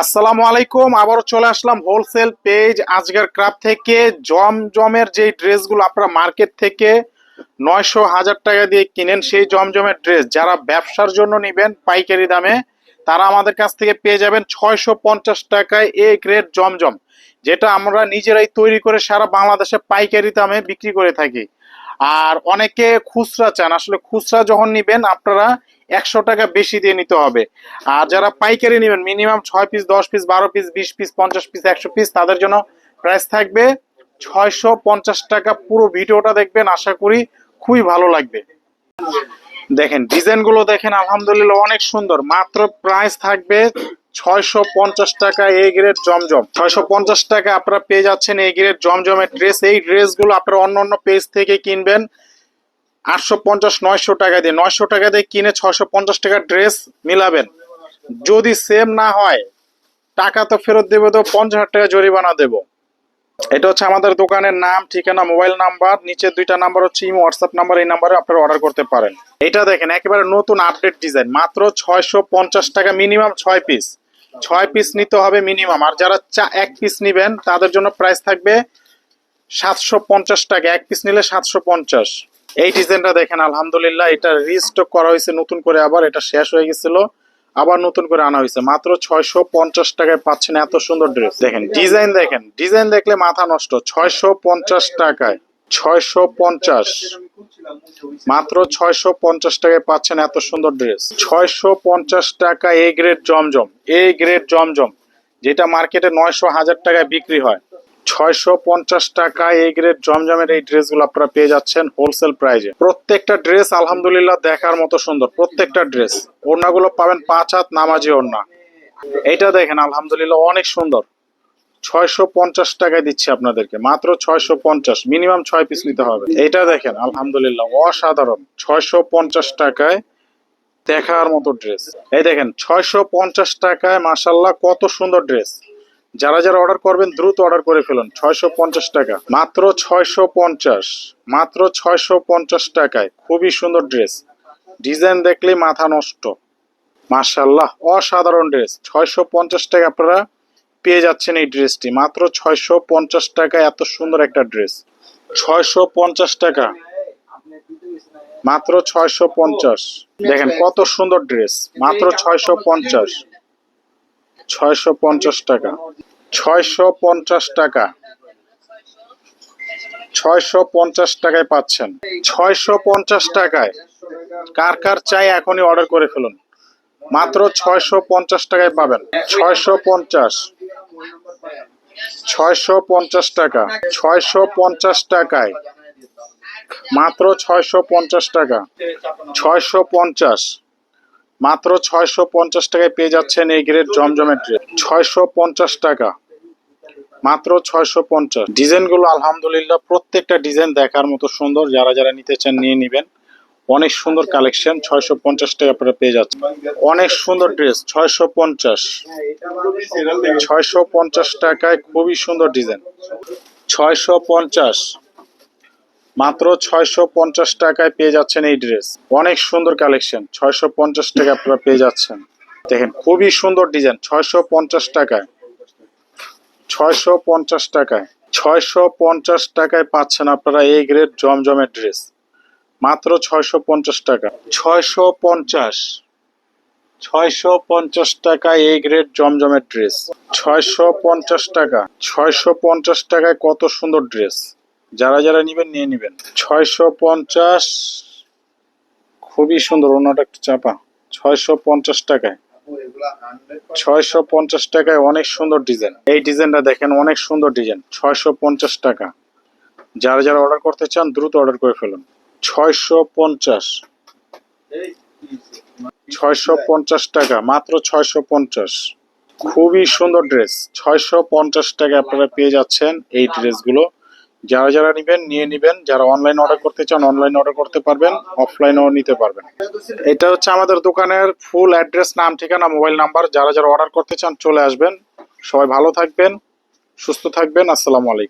আসসালামু আলাইকুম, আবারও চলে আসলাম হোলসেল পেজ আজকের ক্রাফট থেকে জমজমের যে ড্রেসগুলো আপনারা মার্কেট থেকে নয়শো হাজার টাকা দিয়ে কিনেন, সেই জমজমের ড্রেস যারা ব্যবসার জন্য নেবেন পাইকারি দামে, তারা আমাদের কাছ থেকে পেয়ে যাবেন ছয়শো পঞ্চাশ টাকায় এ গ্রেড জমজম, যেটা আমরা নিজেরাই তৈরি করে সারা বাংলাদেশে পাইকারি দামে বিক্রি করে থাকি। আর অনেকে খুচরা চান। আসলে খুচরা যখন নিবেন, আপনারা একশো টাকা বেশি দিয়ে নিতে হবে। আর যারা পাইকারি নেবেন, মিনিমাম ছয় পিস, দশ পিস, বারো পিস, বিশ পিস, পঞ্চাশ পিস, একশো পিস, তাদের জন্য প্রাইস থাকবে ছয়শো পঞ্চাশ টাকা পুরো ভিডিওটা দেখবেন। আশা করি খুবই ভালো লাগবে। দেখেন ডিজাইনগুলো দেখেন, আলহামদুলিল্লাহ অনেক সুন্দর। মাত্র প্রাইস থাকবে ছয়শো পঞ্চাশ টাকা এই গ্রেড জমজম। ছয়শো পঞ্চাশ টাকা আপনারা পেয়ে যাচ্ছেন এই গ্রেড জমজমের ড্রেস। এই ড্রেসগুলো আপনারা অন্য অন্য পেজ থেকে কিনবেন। আটশো পঞ্চাশ, নয়শো টাকা দিয়ে। নয়শো টাকা দিয়ে কিনে ছয়শো পঞ্চাশ টাকার ড্রেস মিলাবেন। যদি সেম না হয়, টাকা তো ফেরত দেবো তো পঞ্চাশ হাজার টাকা জরিমানা দেবো। এটা হচ্ছে আমাদের দোকানের নাম, ঠিকানা, মোবাইল নাম্বার। নিচে দুইটা নাম্বার হচ্ছে ইমো, হোয়াটসঅ্যাপ নাম্বার। এই নাম্বারে আপনারা অর্ডার করতে পারেন। এটা দেখেন, একেবারে নতুন আপডেট ডিজাইন মাত্র ছয়শো পঞ্চাশ টাকা মিনিমাম ছয় পিস ছয় পিস নিতে হবে মিনিমাম আর যারা চা, এক পিস নিবেন, তাদের জন্য প্রাইস থাকবে সাতশো পঞ্চাশ টাকা। এক পিস নিলে সাতশো পঞ্চাশ। এই ডিজাইনটা দেখেন, আলহামদুলিল্লাহ, এটা রিস্টক করা হয়েছে নতুন করে আবার, এটা শেষ হয়ে গেছিল, আবার নতুন করে আনা হয়েছে। মাত্র ছয়শো পঞ্চাশ টাকায় পাচ্ছেন এত সুন্দর ড্রেস দেখেন ডিজাইন দেখেন ডিজাইন দেখলে মাথা নষ্ট। ছয়শো পঞ্চাশ টাকায়, ছয়শো পঞ্চাশ। মাত্র ছয়শো পঞ্চাশ টাকায় পাচ্ছেন এত সুন্দর ড্রেস ছয়শো পঞ্চাশ টাকা A grade Zamzam A grade জমজম, যেটা মার্কেটে নয়শো হাজার টাকায় বিক্রি হয়। ছয়শো পঞ্চাশ টাকা এই গ্রেড জমজমের এই ড্রেসগুলো আপনারা পেয়ে যাচ্ছেন হোলসেল প্রাইজে প্রত্যেকটা ড্রেস আলহামদুলিল্লাহ দেখার মতো সুন্দর, প্রত্যেকটা ড্রেস ওড়নাগুলো পাবেন পাঁচ হাত নামাজি ওড়না। এইটা দেখেন, আলহামদুলিল্লাহ অনেক সুন্দর। ছয়শো পঞ্চাশ টাকায় দিচ্ছি আপনাদেরকে। মাত্র ছয়শো পঞ্চাশ, মিনিমাম ছয় পিস নিতে হবে। এইটা দেখেন, আলহামদুলিল্লাহ, অসাধারণ। ছয়শো পঞ্চাশ টাকায় দেখার মতো ড্রেস। এই দেখেন, ছয়শো পঞ্চাশ টাকায় মাসাল্লাহ কত সুন্দর ড্রেস। যারা যারা অর্ডার করবেন, দ্রুত অর্ডার করে ফেলুন, ছয়শো পঞ্চাশ টাকা। মাত্র ছয়শো পঞ্চাশ, মাত্র ছয়শো পঞ্চাশ টাকায়, খুবই সুন্দর ড্রেস। ডিজাইন দেখলে মাথা নষ্ট। মার্শাল্লাহ অসাধারণ ড্রেস। ছয়শো পঞ্চাশ টাকা আপনারা পেয়ে যাচ্ছেন এই ড্রেসটি। মাত্র ছয়শো পঞ্চাশ টাকায় এত সুন্দর একটা ড্রেস। ছয়শো পঞ্চাশ টাকা। মাত্র ছয়শো পঞ্চাশ। দেখেন কত সুন্দর ড্রেস। মাত্র ছয়শো পঞ্চাশ। ছয়শো পঞ্চাশ টাকা। ছয়শো পঞ্চাশ টাকা। ছয়শো পঞ্চাশ টাকায় পাচ্ছেন। ছয়শো পঞ্চাশ টাকায়। কার কার চাই এখনই অর্ডার করে ফেলুন। মাত্র ছয়শো পঞ্চাশ টাকায় পাবেন। ছয়শো পঞ্চাশ। ছয়শো পঞ্চাশ টাকা। ছয়শো পঞ্চাশ টাকায়। মাত্র ছয়শো পঞ্চাশ টাকা। ছয়শো পঞ্চাশ। মাত্র ছয়শো পঞ্চাশ টাকায় পেয়ে যাচ্ছেন এই গ্রেড জমজমের ছয়শো পঞ্চাশ টাকা। মাত্র ছয়শো পঞ্চাশ। ডিজাইনগুলো আলহামদুলিল্লাহ প্রত্যেকটা ডিজাইন দেখার মতো সুন্দর। যারা যারা নিতে চান নিয়ে নেবেন। অনেক সুন্দর কালেকশন, ছয়শো পঞ্চাশ টাকা আপনারা পেয়ে যাচ্ছেন। অনেক সুন্দর ড্রেস, ছয়শো পঞ্চাশ। ছয়শো পঞ্চাশ টাকায় খুবই সুন্দর ডিজাইন। ছয়শো পঞ্চাশ। মাত্র ছয়শো পঞ্চাশ টাকায় পেয়ে যাচ্ছেন এই ড্রেস। অনেক সুন্দর কালেকশন, ছয়শো পঞ্চাশ টাকা আপনারা পেয়ে যাচ্ছেন। দেখেন, খুবই সুন্দর ডিজাইন, ছয়শো পঞ্চাশ টাকায়। ছয়শো পঞ্চাশ টাকায়। ছয়শো পঞ্চাশ টাকায় পাচ্ছেন আপনারা এই গ্রেড জমজমের ড্রেস। মাত্র ছয়শো পঞ্চাশ টাকা। ছয়শো পঞ্চাশ। ছয়শো পঞ্চাশ টাকায় এই গ্রেড জমজমের ড্রেস। ছয়শো পঞ্চাশ টাকা। ছয়শো পঞ্চাশ টাকায় কত সুন্দর ড্রেস। যারা যারা নিবেন, নিয়ে নিবেন। ছয়শো পঞ্চাশ। খুবই সুন্দর অন্যটা একটু চাপা। ছয়শো পঞ্চাশ টাকায়। ছয়শো পঞ্চাশ টাকায় অনেক সুন্দর ডিজাইন। এই ডিজাইনটা দেখেন, অনেক সুন্দর ডিজাইন। ছয়শো পঞ্চাশ টাকা। যারা যারা অর্ডার করতে চান, দ্রুত অর্ডার করে ফেলুন। ছয়শো পঞ্চাশ। ছয়শো পঞ্চাশ টাকা, মাত্র ছয়শো পঞ্চাশ। খুবই সুন্দর ড্রেস ছয়শো পঞ্চাশ টাকা আপনারা পেয়ে যাচ্ছেন এই ড্রেসগুলো যারা যারা নিবেন, নিয়ে নিবেন। যারা অনলাইন অর্ডার করতে চান অনলাইন অর্ডার করতে পারবেন অফলাইনেও নিতে পারবেন। এটা হচ্ছে আমাদের দোকানের ফুল অ্যাড্রেস নাম, ঠিকানা মোবাইল নাম্বার যারা যারা অর্ডার করতে চান, চলে আসবেন। সবাই ভালো থাকবেন, সুস্থ থাকবেন। আসসালামু আলাইকুম।